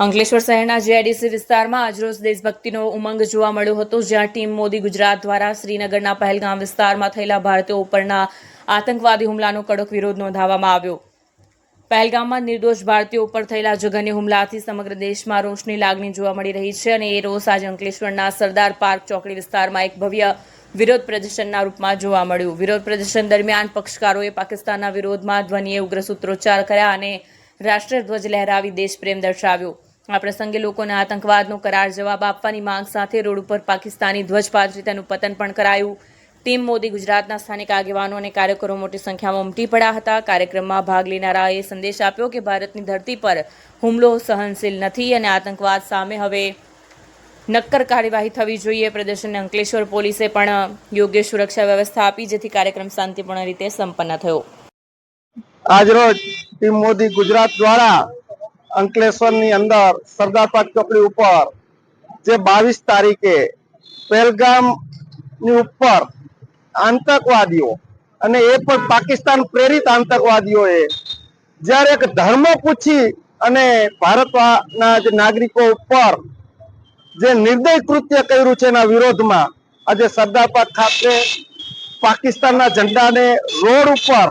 અંકલેશ્વર શહેરના જેઆઈડીસી વિસ્તારમાં આજરોજ દેશભક્તિનો ઉમંગ જોવા મળ્યો હતો, જ્યાં ટીમ મોદી ગુજરાત દ્વારા શ્રીનગરના પહેલગામ વિસ્તારમાં થયેલા ભારતીયો ઉપરના આતંકવાદી હુમલાનો કડક વિરોધ નોંધાવવામાં આવ્યો. પહેલગામમાં નિર્દોષ ભારતીયો ઉપર થયેલા જઘન્ય હુમલાથી સમગ્ર દેશમાં રોષની લાગણી જોવા મળી રહી છે અને એ રોષ આજે અંકલેશ્વરના સરદાર પાર્ક ચોકડી વિસ્તારમાં એક ભવ્ય વિરોધ પ્રદર્શનના રૂપમાં જોવા મળ્યું. વિરોધ પ્રદર્શન દરમિયાન પક્ષકારોએ પાકિસ્તાનના વિરોધમાં ધ્વનિએ ઉગ્ર સૂત્રોચ્ચાર કર્યા અને રાષ્ટ્રધ્વજ લહેરાવી દેશપ્રેમ દર્શાવ્યો. આ પ્રસંગે લોકોને આતંકવાદનો કરાર જવાબ આપવાની માંગ સાથે રોડ ઉપર પાકિસ્તાની ધ્વજ પાથરી તેનું પતન પણ કરાયું. ટીમ મોદી ગુજરાતના સ્થાનિક આગેવાનો અને કાર્યકરો મોટી સંખ્યામાં ઉમટી પડ્યા હતા. કાર્યક્રમમાં ભાગ લેનારાએ સંદેશ આપ્યો કે ભારતની ધરતી પર હુમલો સહનશીલ નથી અને આતંકવાદ સામે હવે નક્કર કાર્યવાહી થવી જોઈએ. પ્રદર્શનને અંકલેશ્વર પોલીસે પણ યોગ્ય સુરક્ષા વ્યવસ્થા આપી, જેથી કાર્યક્રમ શાંતિપૂર્ણ રીતે સંપન્ન થયો. આજરોજ ટીમ મોદી ગુજરાત દ્વારા અંકલેશ્વરની અંદર સરદાર પાર્ક ચોકડી ઉપર જે બાવીસ તારીખે પહેલગામની ઉપર આતંકવાદીઓ અને એ પણ પાકિસ્તાન પ્રેરિત આતંકવાદીઓએ જ્યારે એક ધર્મ પૂછી અને ભારતના જે નાગરિકો ઉપર જે નિર્દય કૃત્ય કર્યું છે એના વિરોધમાં આજે સરદાર પાર્ક ખાતે પાકિસ્તાનના ઝંડાને રોડ ઉપર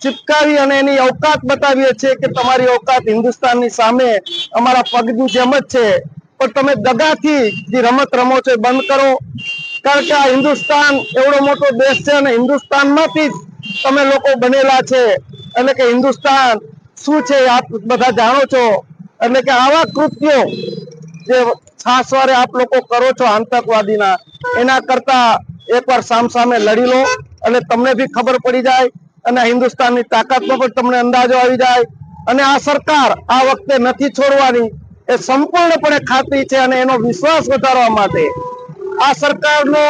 ચિપકાવી અને એની અવકાત બતાવીએ છીએ કે તમારી અવકાત હિન્દુસ્તાનની સામે અમારા પગની જેમ જ છે. પણ તમે દગાથી જે રમત રમો છો બંધ કરો. કારણ કે આ હિન્દુસ્તાન એવડો મોટો દેશ છે અને હિન્દુસ્તાનમાંથી જ તમે લોકો બનેલા છે. એટલે કે હિન્દુસ્તાન શું છે આપ બધા જાણો છો. એટલે કે આવા કૃત્યો જે છાસવારે આપ લોકો કરો છો આતંકવાદીના, એના કરતા એકવાર સામ સામે લડી લો. અને તમને બી ખબર પડી જાય અને હિન્દુસ્તાનની તાકાતનો પણ તમને અંદાજો આવી જાય. અને આ સરકાર આ વખતે નથી છોડવાની. એ સંપૂર્ણપણે ખાતરી છે અને એનો વિશ્વાસ વધારવા માટે, આ સરકારનો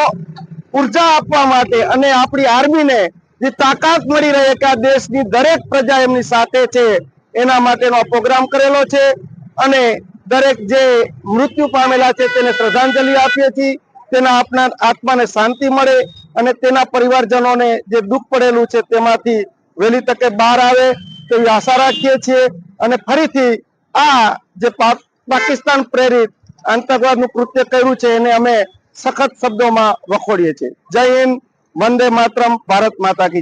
ઊર્જા આપવા માટે અને આપણી આર્મીને જે તાકાત મળી રહે કે આ દેશની દરેક પ્રજા એમની સાથે છે, એના માટેનો પ્રોગ્રામ કરેલો છે. અને દરેક જે મૃત્યુ પામેલા છે તેને શ્રદ્ધાંજલિ આપીએ છીએ. તેના આપના આત્માને શાંતિ મળે અને તેના પરિવારજનોને જે દુઃખ પડેલું છે તેમાંથી વહેલી તકે બહાર આવે તેવી આશા રાખીએ છીએ અને ફરીથી આ જે પાકિસ્તાન પ્રેરિત આતંકવાદનું કૃત્ય કર્યું છે એને અમે સખત શબ્દોમાં વખોડીએ છીએ. જય હિન્દ, વંદે માતરમ, ભારત માતા કી